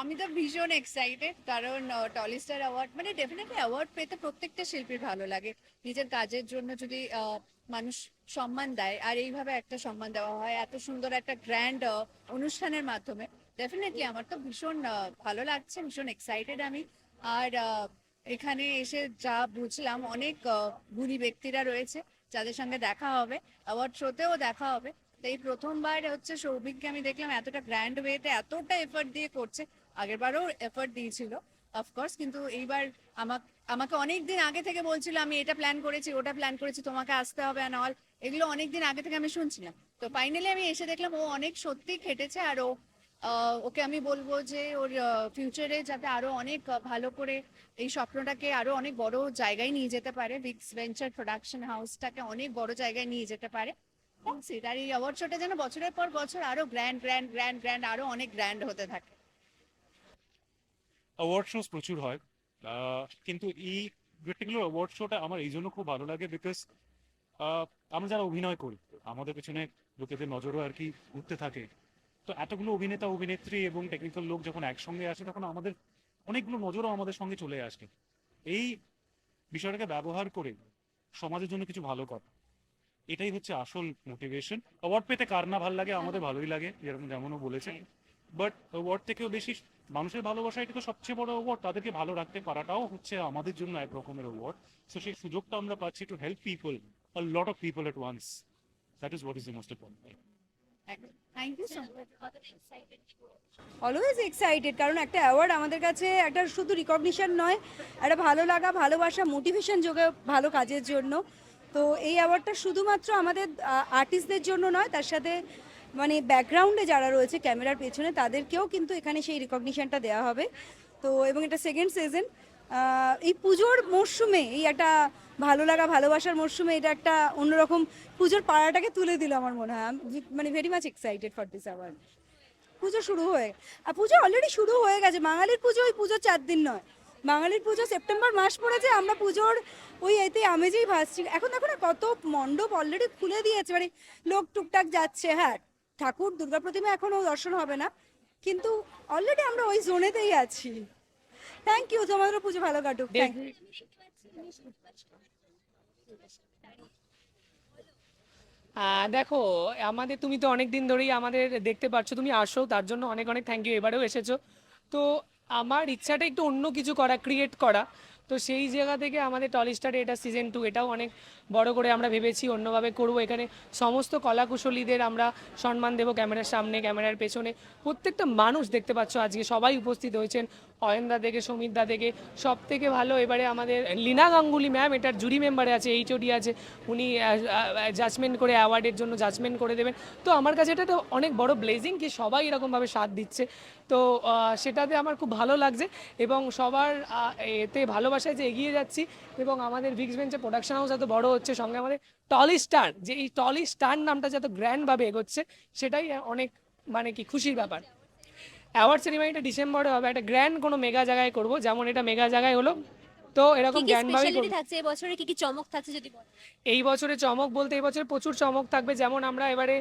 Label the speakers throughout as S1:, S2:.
S1: আমি তো ভীষণ এক্সাইটেড কারণ টলিস্টার অ্যাওয়ার্ড মানে ডেফিনেটলি অ্যাওয়ার্ড পেতে প্রত্যেকটা শিল্পীর ভালো লাগে। নিজের কাজের জন্য যদি মানুষ সম্মান দেয়, আর এইভাবে একটা সম্মান দেওয়া হয়, এত সুন্দর একটা গ্র্যান্ড অনুষ্ঠানের মাধ্যমে ডেফিনেটলি আমার তো ভীষণ ভালো লাগছে, ভীষণ এক্সাইটেড আমি। আর এখানে এসে যা বুঝলাম, অনেক গুণী ব্যক্তিরা রয়েছে, যাদের সঙ্গে দেখা হবে অ্যাওয়ার্ড শোতেও দেখা হবে। তো এই প্রথমবার হচ্ছে সৌভিককে আমি দেখলাম এতটা গ্র্যান্ড ওয়েতে এতটা এফর্ট দিয়ে করছে। আগের বারও এফর্ট দিয়েছিল অফকোর্স কিন্তু এইবার আমাকে আমাকে অনেক দিন আগে থেকে বলছিল, আমি এটা প্ল্যান করেছি, ওটা প্ল্যান করেছি, তোমাকে আসতে হবে অ্যান্ড অল এগুলো অনেক দিন আগে থেকে আমি শুনছিলাম। তো ফাইনালি আমি এসে দেখলাম ও অনেক সত্যি খেটেছে আর ও ওকে আমি বলব যে ওর ফিউচারে যাতে আরও অনেক ভালো করে এই স্বপ্নটাকে আরও অনেক বড় জায়গায় নিয়ে যেতে পারে বিগস ভেঞ্চার প্রোডাকশন হাউসটাকে অনেক বড় জায়গায় নিয়ে যেতে পারে। এই যেন বছরের পর বছর আরও গ্র্যান্ড গ্র্যান্ড গ্র্যান্ড গ্র্যান্ড আরও অনেক গ্র্যান্ড হতে থাকে।
S2: অ্যাওয়ার্ড শোস প্রচুর হয়। কিন্তু এই পার্টিকুলার অ্যাওয়ার্ড শোটা আমার এই জন্য খুব ভালো লাগে বিকজ আমরা যারা অভিনয় করি, আমাদের পেছনে লোকেদের নজরও আর কি ঘুরতে থাকে। তো এতগুলো অভিনেতা, অভিনেত্রী এবং টেকনিক্যাল লোক যখন একসঙ্গে আসে, তখন আমাদের অনেকগুলো নজরও আমাদের সঙ্গে চলে আসে। এই বিষয়টাকে ব্যবহার করে সমাজের জন্য কিছু ভালো করা। এটাই হচ্ছে আসল মোটিভেশন অ্যাওয়ার্ড পেতে কার না ভালো লাগে আমাদের ভালোই লাগে যেরকম যেমনও বলেছে বাট অ্যাওয়ার্ড থেকেও বেশি মানুষের ভালোবাসা এটা তো সবচেয়ে বড় অ্যাওয়ার্ড তাদেরকে ভালো রাখতে পারাটাও হচ্ছে আমাদের জন্য এক রকমের অ্যাওয়ার্ড তো সেই সুযোগটা আমরা পাচ্ছি to help people a lot of people at once that is what is the most important
S1: thank you so
S3: always excited কারণ একটা অ্যাওয়ার্ড আমাদের কাছে একটা শুধু রিকগনিশন নয় একটা ভালো লাগা ভালোবাসা মোটিভেশন যোগে ভালো কাজের জন্য। তো এই অ্যাওয়ার্ডটা শুধুমাত্র আমাদের আর্টিস্টদের জন্য নয়, তার সাথে মানে ব্যাকগ্রাউন্ডে যারা রয়েছে ক্যামেরার পেছনে, তাদেরকেও কিন্তু এখানে সেই রিকগনিশনটা দেওয়া হবে। তো এবং এটা সেকেন্ড সিজন এই পুজোর মরশুমে, এই একটা ভালো লাগা, ভালোবাসার মরশুমে এটা একটা অন্যরকম পুজোর পাড়াটাকে তুলে দিল আমার মনে হয়। মানে very much excited for this award Puja শুরু হয়ে আর পুজো অলরেডি শুরু হয়ে গেছে। বাঙালির পুজো ওই পুজো চার দিন নয়। বাঙালির পুজো সেপ্টেম্বর মাস পড়েছে, আমরা পুজোর ওই এতে আমেজেই ভাসছি। এখন দেখো না কত মণ্ডপ অলরেডি খুলে দিয়েছে মানে লোক টুকটাক যাচ্ছে হ্যাঁ ঠাকুর দুর্গা প্রতিমা এখনও দর্শন হবে না, কিন্তু অলরেডি আমরা ওই জোনেতেই আছি। থ্যাংক ইউ তোমাদেরও পুজো ভালো কাটুক থ্যাংক ইউ
S4: দেখো, আমাদের তুমি তো অনেক দিন ধরেই আমাদের দেখতে পাচ্ছ তুমি আসো, তার জন্য অনেক অনেক থ্যাংক ইউ এবারেও এসেছ। তো আমার ইচ্ছাটা একটু অন্য কিছু করা ক্রিয়েট করা। তো সেই জায়গা থেকে আমাদের টলিস্টারে এটা সিজন টু এটাও অনেক বড় করে আমরা ভেবেছি, অন্যভাবে করব। এখানে সমস্ত কলাকুশলীদের আমরা সম্মান দেবো ক্যামেরার সামনে, ক্যামেরার পেছনে। প্রত্যেকটা মানুষ দেখতে পাচ্ছ আজকে, সবাই উপস্থিত হয়েছেন। অয়নদা থেকে সমিতদা থেকে সব থেকে ভালো এবারে আমাদের লীনা গাঙ্গুলি ম্যাম এটার জুরি মেম্বারে আছে এইচওডি আছে। উনি জাজমেন্ট করে অ্যাওয়ার্ডের জন্য জাজমেন্ট করে দেবেন। তো আমার কাছে এটা তো অনেক বড় ব্লেজিং কি সবাই এরকমভাবে সাথ দিচ্ছে। তো সেটাতে আমার খুব ভালো লাগছে এবং সবার এতে এতে ভালোবাসায় যে এগিয়ে যাচ্ছি এবং আমাদের ভিক্স বেঞ্চের প্রোডাকশন হাউস এত বড় হচ্ছে সঙ্গে আমাদের টলি স্টার যে এই টলি স্টার নামটা যত গ্র্যান্ডভাবে এগোচ্ছে সেটাই অনেক মানে কি খুশির ব্যাপার। অ্যাওয়ার্ড সেরিমানিটা ডিসেম্বরে হবে একটা গ্র্যান্ড কোনো মেগা জায়গায় করব যেমন এটা মেগা জায়গায় হলো। তো এরকম
S5: কি কি
S4: গ্র্যান্ড ভাবেই
S5: স্পেশালিটি
S4: করব।
S5: থাকছে কি কি চমক থাকছে যদি বলো?
S4: এই বছরে চমক বলতে এই বছরে প্রচুর চমক থাকবে যেমন আমরা এবারে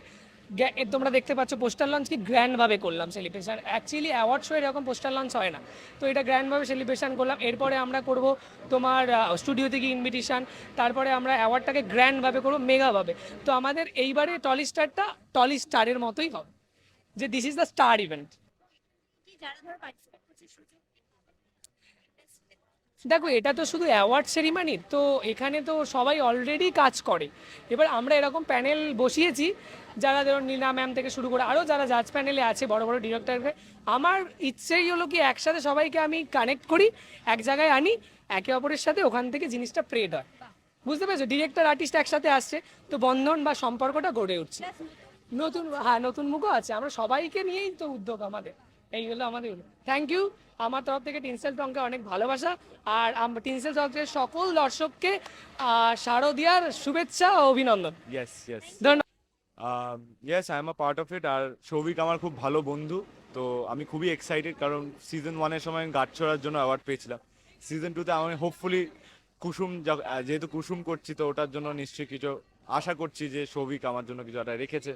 S4: তোমরা দেখতে পাচ্ছ, পোস্টার লঞ্চ কি গ্র্যান্ড ভাবে করলাম সেলিব্রেশন অ্যাকচুয়ালি অ্যাওয়ার্ড শো এরকম পোস্টার লঞ্চ হয় না। তো এটা গ্র্যান্ড ভাবে সেলিব্রেশন করলাম। এরপরে আমরা করব তোমার স্টুডিও থেকে ইনভিটেশন তারপরে আমরা অ্যাওয়ার্ডটাকে গ্র্যান্ড ভাবে করব মেগা ভাবে তো আমাদের এইবারে টলি স্টারটা টলি স্টারের মতোই হবে। যে this is the star event দেখো, এটা তো শুধু অ্যাওয়ার্ড সেরিমানি তো এখানে তো সবাই অলরেডি কাজ করে। এবার আমরা এরকম প্যানেল বসিয়েছি, যারা ধরুন নীনা ম্যাম থেকে শুরু করে আরও যারা জাজ প্যানেলে আছে, বড় বড় ডিরেক্টরকে আমার ইচ্ছেই হলো কি একসাথে সবাইকে আমি কানেক্ট করি, এক জায়গায় আনি, একে অপরের সাথে ওখান থেকে জিনিসটা প্রেড হয়। বুঝতে পেরেছ? ডিরেক্টর আর্টিস্ট একসাথে আসছে, তো বন্ধন বা সম্পর্কটা গড়ে উঠছে। নতুন হ্যাঁ নতুন মুখও আছে, আমরা সবাইকে নিয়েই তো উদ্যোগ আমাদের। এই হলো আমাদের থ্যাংক ইউ আমার তরফ থেকে টিনসেল টংকে অনেক ভালোবাসা। আর টিনসেল টংকের সকল দর্শককে শারদিয়ার শুভেচ্ছা ও অভিনন্দন।
S6: ইয়েস ইয়েস
S4: ধন্যবাদ।
S6: Yes I am a part of it আর সৌভিক আমার খুব ভালো বন্ধু তো আমি খুবই এক্সাইটেড কারণ সিজন ওয়ানের সময় আমি গাছ ছড়ার জন্য অ্যাওয়ার্ড পেয়েছিলাম। সিজন টুতে আমি হোপফুলি কুসুম যেহেতু কুসুম করছি তো ওটার জন্য নিশ্চয়ই কিছু আশা করছি যে সৌভিক আমার জন্য কিছু একটা রেখেছে।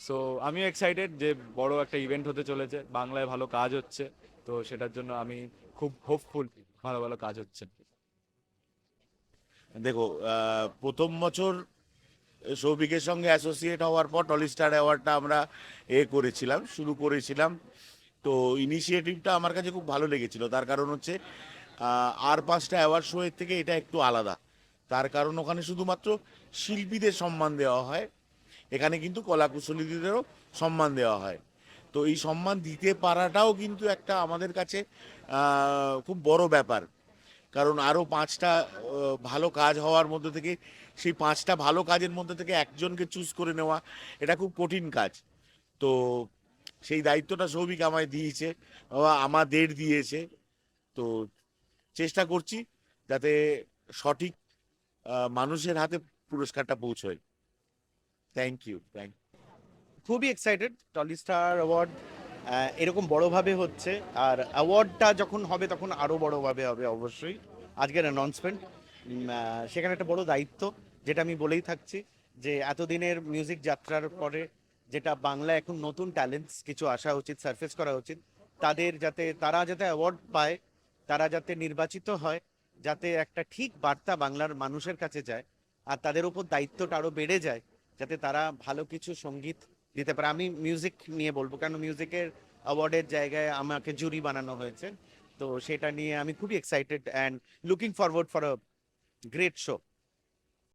S6: সো আমিও এক্সাইটেড যে বড় একটা ইভেন্ট হতে চলেছে। বাংলায় ভালো কাজ হচ্ছে। তো সেটার জন্য আমি খুব হোপফুল ভালো ভালো কাজ হচ্ছে।
S7: দেখো প্রথম বছর সৌভিকের সঙ্গে অ্যাসোসিয়েট হওয়ার পর টলিস্টার অ্যাওয়ার্ডটা আমরা এ করেছিলাম, শুরু করেছিলাম। তো ইনিশিয়েটিভটা আমার কাছে খুব ভালো লেগেছিল। তার কারণ হচ্ছে আর পাঁচটা অ্যাওয়ার্ড শো এর থেকে এটা একটু আলাদা। তার কারণ ওখানে শুধুমাত্র শিল্পীদের সম্মান দেওয়া হয়। এখানে কিন্তু কলাকুশলীদেরও সম্মান দেওয়া হয়। তো এই সম্মান দিতে পারাটাও কিন্তু একটা আমাদের কাছে খুব বড় ব্যাপার। কারণ আরও পাঁচটা ভালো কাজ হওয়ার মধ্যে থেকে, সেই পাঁচটা ভালো কাজের মধ্যে থেকে একজনকে চুজ করে নেওয়া, এটা খুব কঠিন কাজ। তো সেই দায়িত্বটা সৌভিক আমায় দিয়েছে বা আমাদের দিয়েছে। তো চেষ্টা করছি যাতে সঠিক মানুষের হাতে পুরস্কারটা পৌঁছয়। থ্যাংক ইউ থ্যাংক
S8: খুবই এক্সাইটেড টলি স্টার অ্যাওয়ার্ড এরকম বড়ভাবে হচ্ছে, আর অ্যাওয়ার্ডটা যখন হবে তখন আরও বড়ভাবে হবে অবশ্যই। আজকের অ্যানাউন্সমেন্ট সেখানে একটা বড় দায়িত্ব, যেটা আমি বলেই থাকছি, যে এতদিনের মিউজিক যাত্রার পরে যেটা বাংলা এখন নতুন ট্যালেন্টস কিছু আসা উচিত সারফেস করা উচিত, তাদের যাতে, তারা যাতে অ্যাওয়ার্ড পায়, তারা যাতে নির্বাচিত হয়, যাতে একটা ঠিক বার্তা বাংলার মানুষের কাছে যায়, আর তাদের উপর দায়িত্বটা আরও বেড়ে যায় যাতে তারা ভালো কিছু সংগীত দিতে পারে। আমি মিউজিক নিয়ে বলব কারণ মিউজিকের অ্যাওয়ার্ডের জায়গায় আমাকে জুরি বানানো হয়েছে। তো সেটা নিয়ে আমি খুবই excited and looking forward for a great show